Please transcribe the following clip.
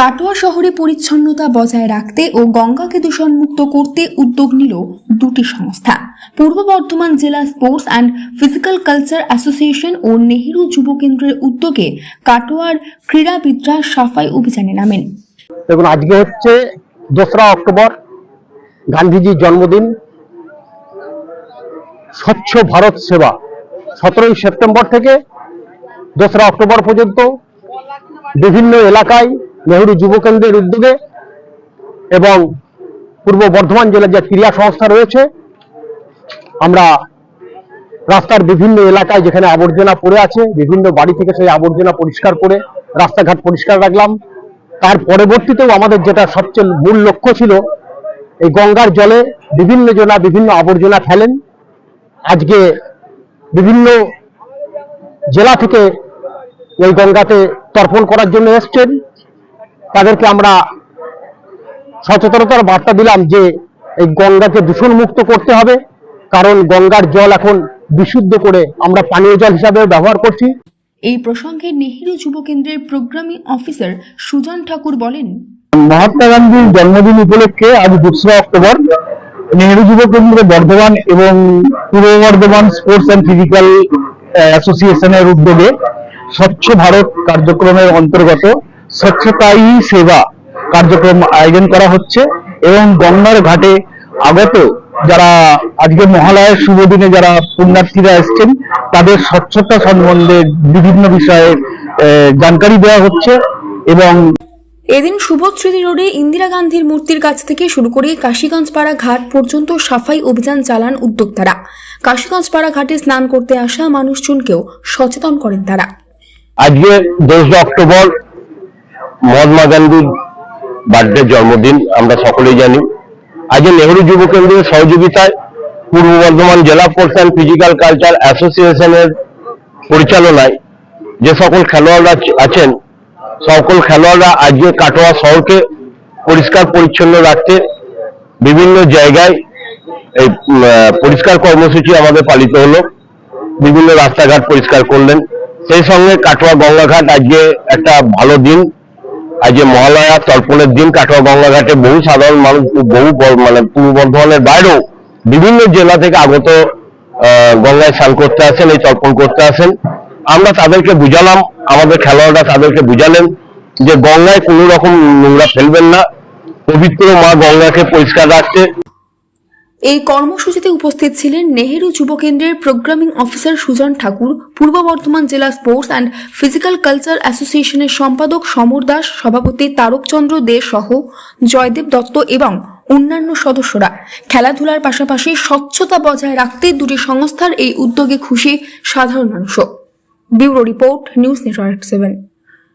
কাটোয়া শহরে পরিচ্ছন্নতা বজায় রাখতে ও গঙ্গাকে দূষণমুক্ত করতে উদ্যোগ নিল দুটি সংস্থা, পূর্ব বর্ধমান জেলা sports and physical culture association ও নেহেরু যুব কেন্দ্রের উদ্যোগে কাটোয়ার ক্রীড়াবিদরা সাফাই অভিযানে নামেন। দেখুন, আজকে হচ্ছে দোসরা অক্টোবর, গান্ধীজির জন্মদিন। স্বচ্ছ ভারত সেবা, সতেরোই সেপ্টেম্বর থেকে দোসরা অক্টোবর পর্যন্ত বিভিন্ন এলাকায় নেহরু যুব কেন্দ্রের উদ্যোগে এবং পূর্ব বর্ধমান জেলার যে ক্রীড়া সংস্থা রয়েছে, আমরা রাস্তার বিভিন্ন এলাকায় যেখানে আবর্জনা পড়ে আছে, বিভিন্ন বাড়ি থেকে সেই আবর্জনা পরিষ্কার করে রাস্তাঘাট পরিষ্কার রাখলাম। তার পরবর্তীতেও আমাদের যেটা সবচেয়ে মূল লক্ষ্য ছিল, এই গঙ্গার জলে বিভিন্ন জনা বিভিন্ন আবর্জনা ফেলেন। আজকে বিভিন্ন জেলা থেকে এই গঙ্গাতে তর্পণ করার জন্য এসছেন। তাদেরকে আমরা সচেতনতার বার্তা দিলাম যে এই গঙ্গাকে দূষণ মুক্ত করতে হবে কারণ গঙ্গার জল এখন বিশুদ্ধ করে আমরা পানীয় জল হিসাবে ব্যবহার করছি। এই প্রসঙ্গে নেহেরু যুব কেন্দ্রের প্রোগ্রামিং অফিসার সুজন ঠাকুর বলেন মহাত্মা গান্ধীর জন্মদিন উপলক্ষে আজ দোসরা অক্টোবর নেহেরু যুব কেন্দ্র বর্ধমান এবং পূর্ব বর্ধমান স্পোর্টস অ্যান্ড ফিজিক্যাল অ্যাসোসিয়েশনের উদ্যোগে স্বচ্ছ ভারত কার্যক্রমের অন্তর্গত স্বচ্ছতাই সেবা কার্যক্রম আয়োজন করা হচ্ছে এবং গঙ্গার ঘাটে আগত যারা আজকে মহালয়ের শুভ দিনে যারা পুণ্যার্থীরা এসছেন তাদের স্বচ্ছতা সম্বন্ধে বিভিন্ন বিষয়ে জানকারি দেওয়া হচ্ছে এবং এদিন শুভস্মৃতি রোডে ইন্দিরা গান্ধীর মূর্তির কাছ থেকে শুরু করে কাশীগঞ্জপাড়া ঘাট পর্যন্ত সাফাই অভিযান চালান উদ্যোক্তারা। কাশীগঞ্জপাড়া ঘাটে স্নান করতে আসা মানুষজনকেও সচেতন করেন তারা। আজকে দোসরা অক্টোবর মহাত্মা গান্ধীর বার্থডে জন্মদিন, আমরা সকলেই জানি। আজকে নেহরু যুব কেন্দ্রের সহযোগিতায় পূর্ব বর্ধমান জেলা স্পোর্টস অ্যান্ড ফিজিক্যাল কালচার অ্যাসোসিয়েশনের পরিচালনায় যে সকল খেলোয়াড়রা আছেন, সকল খেলোয়াড়রা আজকে কাটোয়া শহরকে পরিষ্কার পরিচ্ছন্ন রাখতে বিভিন্ন জায়গায় এই পরিষ্কার কর্মসূচি আমাদের পালিত হলো, বিভিন্ন রাস্তাঘাট পরিষ্কার করলেন। সেই সঙ্গে কাটোয়া গঙ্গাঘাট আজকে একটা ভালো দিন। আজকে মহালয়া তর্পণের দিন কাটোয়া গঙ্গাঘাটে বহু সাধারণ মানুষ, বহু মানে পূর্ব বর্ধমানের বাইরেও বিভিন্ন জেলা থেকে আগত গঙ্গায় স্নান করতে আসেন, এই তর্পণ করতে আসেন। আমরা তাদেরকে বুঝালাম, আমাদের খেলোয়াড়রা তাদেরকে বুঝালেন যে গঙ্গায় কোনো রকম নোংরা ফেলবেন না। পবিত্র মা গঙ্গাকে পরিষ্কার রাখতে এই কর্মসূচিতে উপস্থিত ছিলেন নেহেরু যুব কেন্দ্রের প্রোগ্রামিং অফিসার সুজন ঠাকুর, পূর্ব বর্ধমান জেলা স্পোর্টস অ্যান্ড ফিজিক্যাল কালচার অ্যাসোসিয়েশনের সম্পাদক সমর দাস, সভাপতি তারকচন্দ্র দে সহ জয়দেব দত্ত এবং অন্যান্য সদস্যরা। খেলাধুলার পাশাপাশি স্বচ্ছতা বজায় রাখতে দুটি সংস্থার এই উদ্যোগে খুশি সাধারণ মানুষ bureau report, news network seven.